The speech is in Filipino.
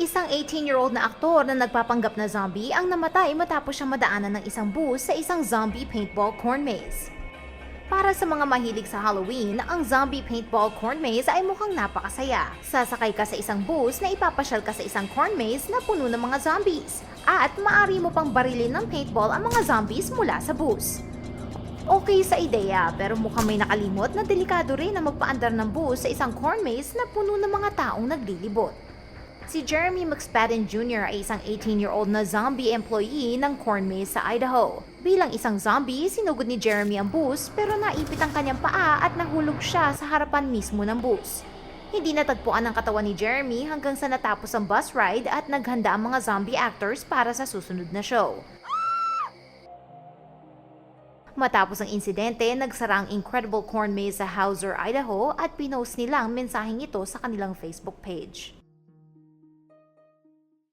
Isang 18-year-old na aktor na nagpapanggap na zombie ang namatay matapos siyang madaanan ng isang bus sa isang zombie paintball corn maze. Para sa mga mahilig sa Halloween, ang zombie paintball corn maze ay mukhang napakasaya. Sasakay ka sa isang bus na ipapasyal ka sa isang corn maze na puno ng mga zombies. At maaari mo pang barilin ng paintball ang mga zombies mula sa bus. Okay sa ideya, pero mukhang may nakalimot na delikado rin na magpaandar ng bus sa isang corn maze na puno ng mga taong naglilibot. Si Jeremy McSpadden Jr. ay isang 18-year-old na zombie employee ng corn maze sa Idaho. Bilang isang zombie, sinugod ni Jeremy ang bus pero naipit ang kanyang paa at nahulog siya sa harapan mismo ng bus. Hindi natagpuan ang katawan ni Jeremy hanggang sa natapos ang bus ride at naghanda ang mga zombie actors para sa susunod na show. Matapos ang insidente, nagsara ang Incredible Corn Maze sa Hauser, Idaho at pinost nila ang mensaheng ito sa kanilang Facebook page.